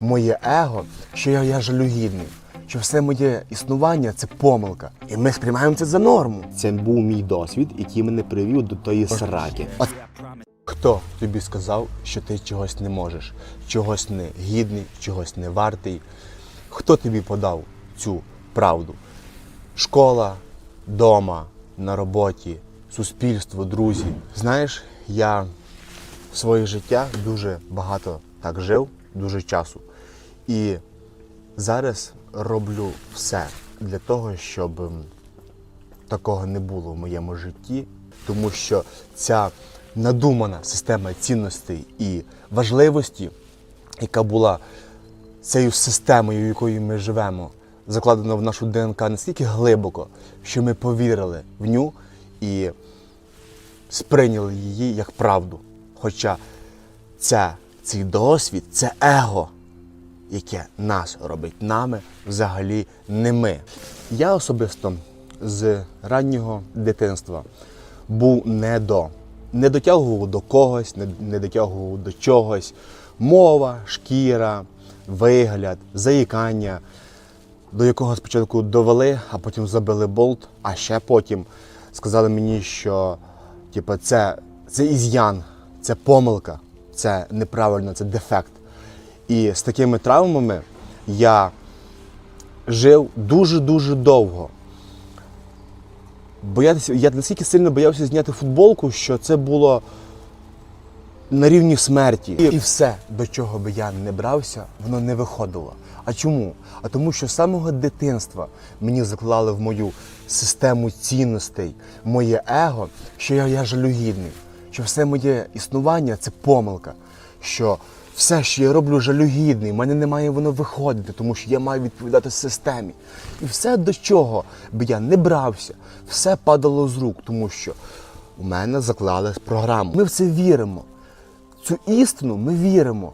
моє его, що я, я жалюгідний, що все моє існування це помилка. І ми сприймаємо це за норму. Це був мій досвід, який мене привів до тої сраки. Хто тобі сказав, що ти чогось не можеш, чогось не гідний, чогось не вартий? Хто тобі подав цю правду? Школа, дома, на роботі, суспільство, друзі. Знаєш, я своє життя дуже багато так жив, дуже часу. І зараз роблю все для того, щоб такого не було в моєму житті, тому що ця надумана система цінностей і важливості, яка була цією системою, якою ми живемо, закладена в нашу ДНК настільки глибоко, що ми повірили в ню і сприйняли її як правду. Хоча ця, цей досвід, це его, яке нас робить нами, взагалі не ми. Я особисто з раннього дитинства був не до. Не дотягував до когось, не, дотягував до чогось. Мова, шкіра, вигляд, заїкання, до якого спочатку довели, а потім забили болт, а ще потім сказали мені, що типу, це, це із'ян, це помилка, це неправильно, це дефект. І з такими травмами я жив дуже-дуже довго. Боятися, я настільки сильно боявся зняти футболку, що це було на рівні смерті. І, і все, до чого би я не брався, воно не виходило. А чому? А тому, що з самого дитинства мені заклали в мою систему цінностей, моє его, що я, я жалюгідний, що все моє існування це помилка. Що все, що я роблю, жалюгідний, в мене не має воно виходити, тому що я маю відповідати системі. І все, до чого би я не брався, все падало з рук, тому що у мене заклали програму. Ми в це віримо. Цю істину ми віримо,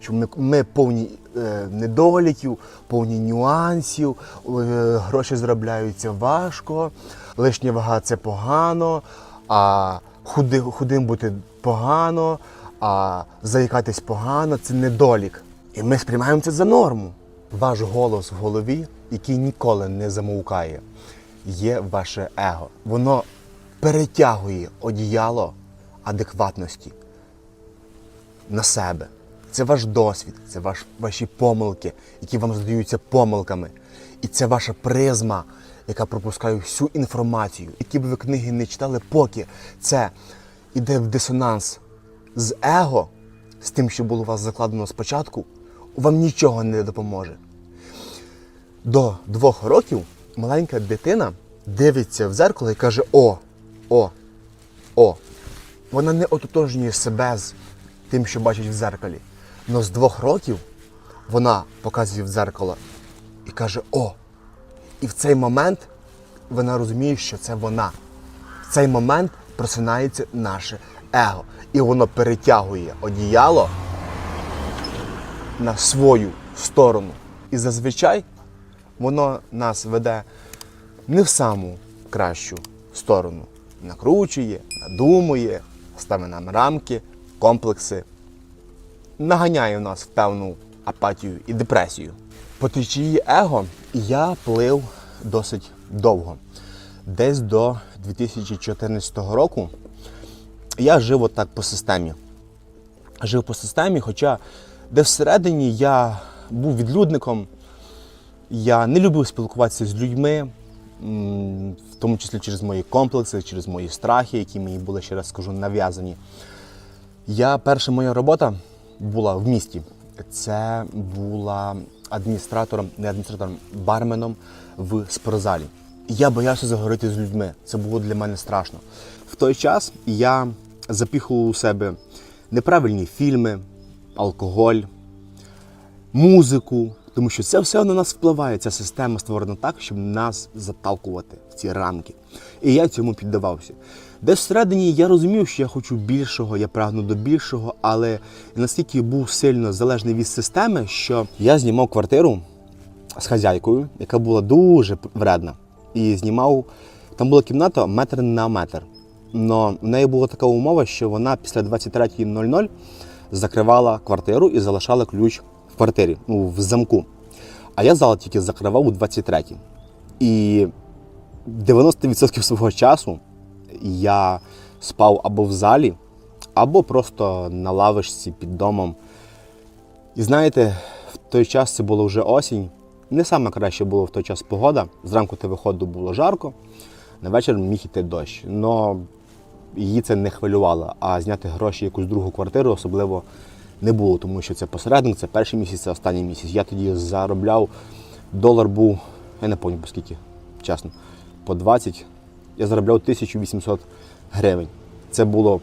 що ми, ми повні е, недоліків, повні нюансів, е, гроші заробляються важко, лишня вага це погано, а худи, худим бути погано, а заїкатись погано це недолік. І ми сприймаємо це за норму. Ваш голос в голові, який ніколи не замовкає, є ваше его. Воно перетягує одіяло адекватності на себе. Це ваш досвід, це ваш, ваші помилки, які вам здаються помилками. І це ваша призма, яка пропускає всю інформацію. Які б ви книги не читали, поки це йде в дисонанс з его, з тим, що було у вас закладено спочатку, вам нічого не допоможе. До двох років маленька дитина дивиться в зеркало і каже: О, о, о. Вона не ототожнює себе з тим, що бачить в зеркалі. Но з двох років вона показує в дзеркало і каже: О! І в цей момент вона розуміє, що це вона. В цей момент просинається наше его. І воно перетягує одіяло на свою сторону. І зазвичай воно нас веде не в саму кращу сторону. Накручує, надумує, ставить нам рамки, комплекси, наганяє нас в певну апатію і депресію. По течії его я плив досить довго. Десь до 2014 року я жив отак по системі. Жив по системі, хоча десь всередині я був відлюдником, я не любив спілкуватися з людьми, в тому числі через мої комплекси, через мої страхи, які мені були, ще раз скажу, нав'язані. Я перша моя робота була в місті. Це була адміністратором, не адміністратором, барменом в спортзалі. Я боявся заговорити з людьми. Це було для мене страшно. В той час я запіхував у себе неправильні фільми, алкоголь, музику, тому що це все на нас впливає. Ця система створена так, щоб нас заталкувати в ці рамки. І я цьому піддавався. Десь всередині я розумів, що я хочу більшого, я прагну до більшого, але настільки був сильно залежний від системи, що я знімав квартиру з хазяйкою, яка була дуже вредна. І знімав, там була кімната метр на метр. Но в неї була така умова, що вона після 23.00 закривала квартиру і залишала ключ квартирі, ну, в замку. А я зал тільки закривав у 23-й. І 90% свого часу я спав або в залі, або просто на лавочці під домом. І знаєте, в той час це було вже осінь. Не саме краще було в той час погода. Зранку ти виходив, було жарко, на вечір міг іти дощ. Но її це не хвилювало. А зняти гроші якусь другу квартиру особливо не було, тому що це посередник, це перший місяць, це останній місяць. Я тоді заробляв, долар був, я не пам'ятаю скільки, чесно, по 20. Я заробляв 1800 гривень. Це було,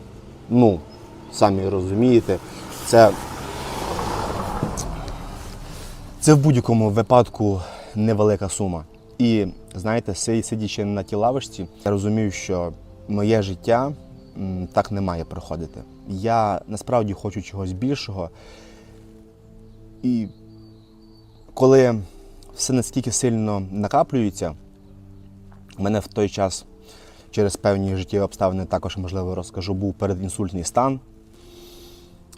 ну, самі розумієте, це це в будь-якому випадку невелика сума. І знаєте, сидячи на тій лавочці, я розумію, що моє життя так не має проходити. Я насправді хочу чогось більшого. І коли все настільки сильно накаплюється, у мене в той час через певні життєві обставини також, можливо, розкажу, був передінсультний стан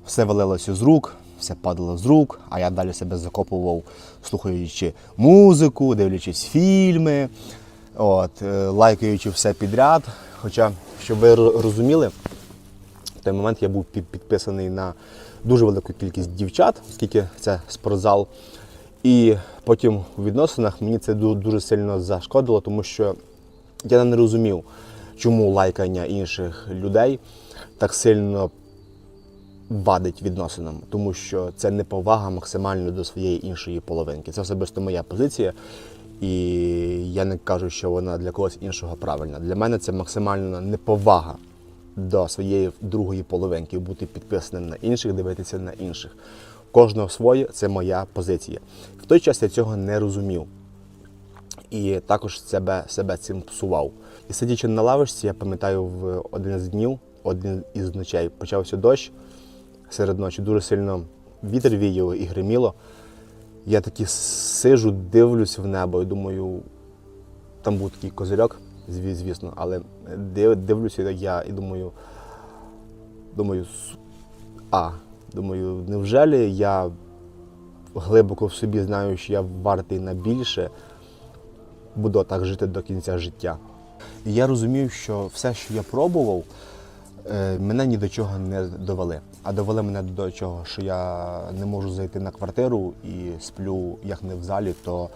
все валилося з рук, все падало з рук, а я далі себе закопував, слухаючи музику, дивлячись фільми, от, е, лайкаючи все підряд. Хоча, щоб ви розуміли, в той момент я був підписаний на дуже велику кількість дівчат, оскільки це спортзал. І потім у відносинах мені це дуже сильно зашкодило, тому що я не розумів, чому лайкання інших людей так сильно вадить відносинам, тому що це неповага максимально до своєї іншої половинки. Це особисто моя позиція, і я не кажу, що вона для когось іншого правильна. Для мене це максимальна неповага до своєї другої половинки, бути підписаним на інших, дивитися на інших. Кожного своє це моя позиція. В той час я цього не розумів. І також себе, себе цим псував. І сидячи на лавочці, я пам'ятаю, в один з днів, один із ночей, почався дощ серед ночі, дуже сильно вітер віяв і гриміло. Я таки сижу, дивлюсь в небо і думаю, там був такий козирьок, звісно, але див- дивлюся я і думаю, думаю, а, думаю, невже я глибоко в собі знаю, що я вартий на більше, буду так жити до кінця життя. І я розумів, що все, що я пробував, мене ні до чого не довели. А довели мене до чого, що я не можу зайти на квартиру і сплю як не в залі, то,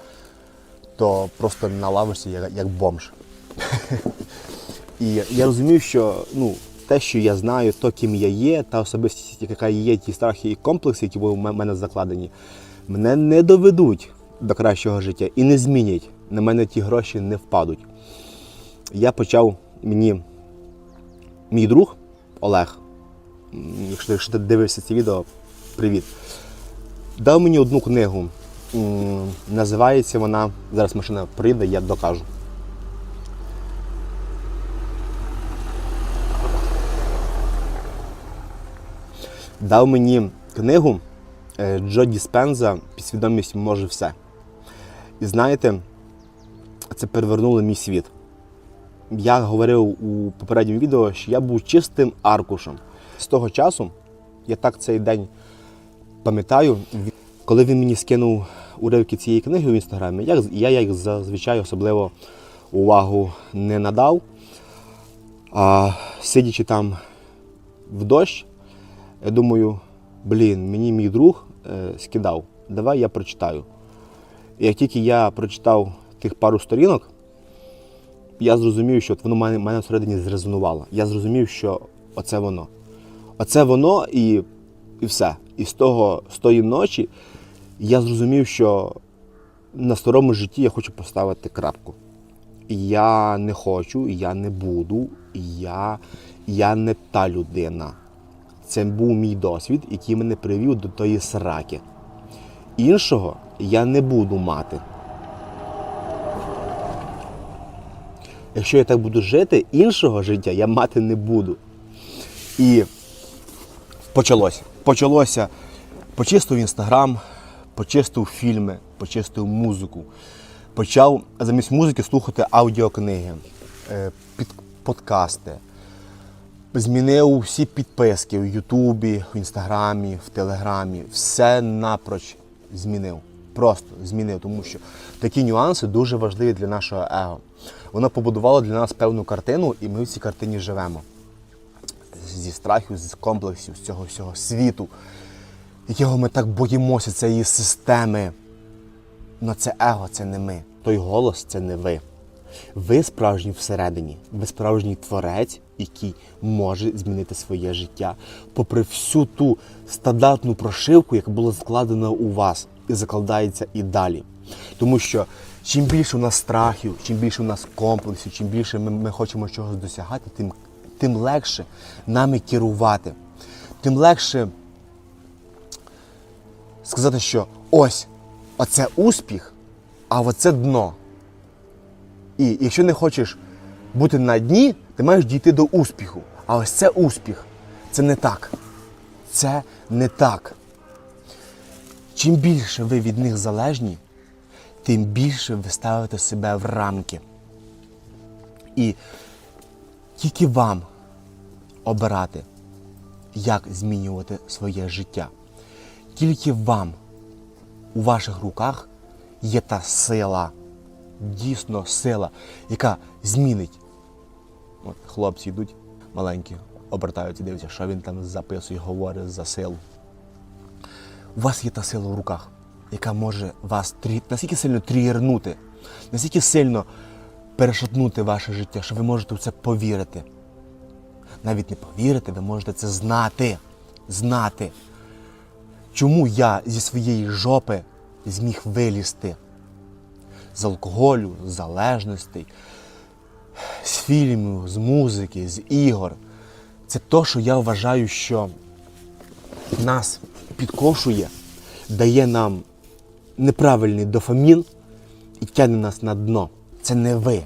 то просто на лавочці як, як бомж. І я розумів, що ну, те, що я знаю, то, ким я є, та особистість, яка є, ті страхи і комплекси, які були в мене закладені, мене не доведуть до кращого життя і не змінять. На мене ті гроші не впадуть. Я почав мені мій друг Олег, якщо, якщо ти дивишся це відео, привіт. Дав мені одну книгу. Називається вона. Зараз машина приїде, я докажу. Дав мені книгу е, Джо Діспенза Підсвідомість може все. І знаєте, це перевернуло мій світ. Я говорив у попередньому відео, що я був чистим аркушем. З того часу я так цей день пам'ятаю, коли він мені скинув уривки цієї книги в інстаграмі, я, я їх зазвичай особливо увагу не надав. А сидячи там в дощ, я думаю, блін, мені мій друг е, скидав, давай я прочитаю. І як тільки я прочитав тих пару сторінок, я зрозумів, що от воно мене, мене всередині зрезонувало. Я зрозумів, що оце воно. Оце воно і, і все. І з того, з тої ночі я зрозумів, що на старому житті я хочу поставити крапку. Я не хочу, я не буду, я, я не та людина. Це був мій досвід, який мене привів до тої сраки. Іншого я не буду мати. Якщо я так буду жити, іншого життя я мати не буду. І почалося. Почалося. Почистив інстаграм, почистив фільми, почистив музику. Почав замість музики слухати аудіокниги, е, подкасти. Змінив всі підписки в Ютубі, в Інстаграмі, в Телеграмі. Все напроч змінив. Просто змінив, тому що такі нюанси дуже важливі для нашого его. Воно побудувало для нас певну картину, і ми в цій картині живемо. Зі страхів, з комплексів, з цього всього світу, якого ми так боїмося, цієї системи. Но це его, це не ми. Той голос це не ви. Ви справжній всередині, ви справжній творець, який може змінити своє життя, попри всю ту стандартну прошивку, яка була складена у вас закладається і далі. Тому що чим більше у нас страхів, чим більше у нас комплексів, чим більше ми, ми хочемо чогось досягати, тим, тим легше нами керувати, тим легше сказати, що ось оце успіх, а оце дно. І якщо не хочеш бути на дні, ти маєш дійти до успіху. А ось це успіх. Це не так. Це не так. Чим більше ви від них залежні, тим більше ви ставите себе в рамки. І тільки вам обирати, як змінювати своє життя. Тільки вам у ваших руках є та сила, дійсно сила, яка змінить. От хлопці йдуть маленькі, обертаються, дивляться, що він там записує, говорить за силу. У вас є та сила в руках, яка може вас трі... настільки сильно трігернути, настільки сильно перешатнути ваше життя, що ви можете в це повірити. Навіть не повірити, ви можете це знати. Знати. Чому я зі своєї жопи зміг вилізти? З алкоголю, з залежностей, з фільмів, з музики, з ігор. Це то, що я вважаю, що нас підкошує, дає нам неправильний дофамін і тягне нас на дно. Це не ви.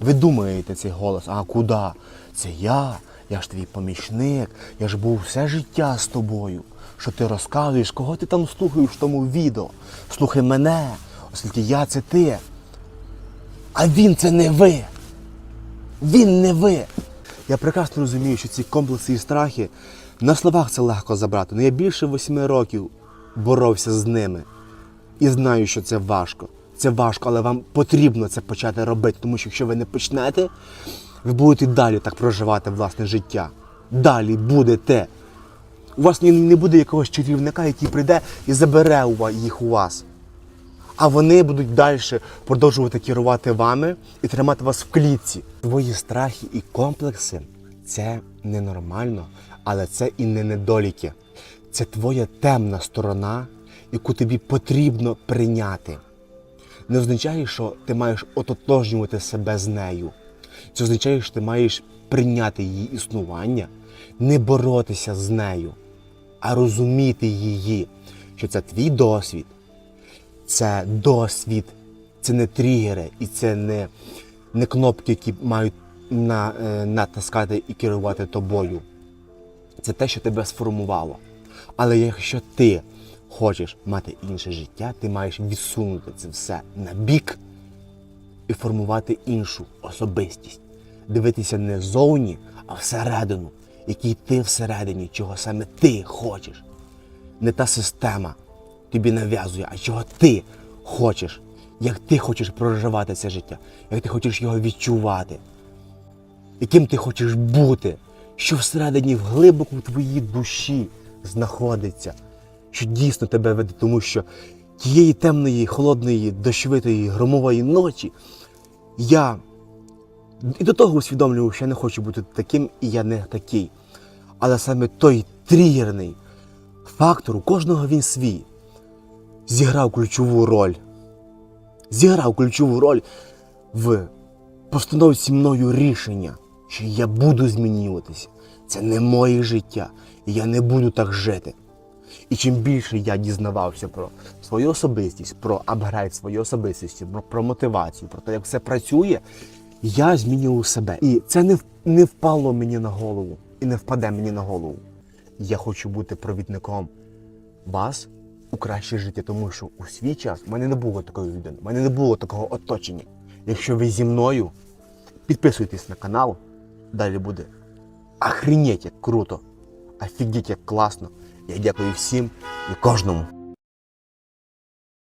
Ви думаєте цей голос, а куди? Це я, я ж твій помічник, я ж був все життя з тобою. Що ти розказуєш, кого ти там слухаєш в тому відео? Слухай мене, оскільки я це ти. А він це не ви. Він не ви. Я прекрасно розумію, що ці комплекси і страхи на словах це легко забрати. але я більше восьми років боровся з ними. І знаю, що це важко. Це важко, але вам потрібно це почати робити, тому що якщо ви не почнете, ви будете далі так проживати власне життя. Далі будете. У вас не буде якогось чарівника, який прийде і забере їх у вас. А вони будуть далі продовжувати керувати вами і тримати вас в клітці. Твої страхи і комплекси це ненормально, але це і не недоліки. Це твоя темна сторона, яку тобі потрібно прийняти. Не означає, що ти маєш ототожнювати себе з нею. Це означає, що ти маєш прийняти її існування, не боротися з нею, а розуміти її, що це твій досвід, це досвід, це не тригери і це не, не кнопки, які мають на, е, натискати і керувати тобою. Це те, що тебе сформувало. Але якщо ти хочеш мати інше життя, ти маєш відсунути це все на бік і формувати іншу особистість. Дивитися не зовні, а всередину, який ти всередині, чого саме ти хочеш. Не та система тобі нав'язує, а чого ти хочеш, як ти хочеш проживати це життя, як ти хочеш його відчувати, яким ти хочеш бути, що всередині в глибоку твоїй душі знаходиться, що дійсно тебе веде, тому що тієї темної, холодної, дощовитої, громової ночі я і до того усвідомлював, що я не хочу бути таким, і я не такий. Але саме той тригерний фактор, у кожного він свій, зіграв ключову роль. Зіграв ключову роль в постановці мною рішення, що я буду змінюватися. Це не моє життя, і я не буду так жити. І чим більше я дізнавався про свою особистість, про апгрейд своєї особистості, про, про мотивацію, про те, як все працює, я змінював себе. І це не, не впало мені на голову і не впаде мені на голову. Я хочу бути провідником вас у краще життя, тому що у свій час в мене не було такої людини, в мене не було такого оточення. Якщо ви зі мною, підписуйтесь на канал, далі буде охренеть як круто, офігеть як класно. Я дякую всім і кожному.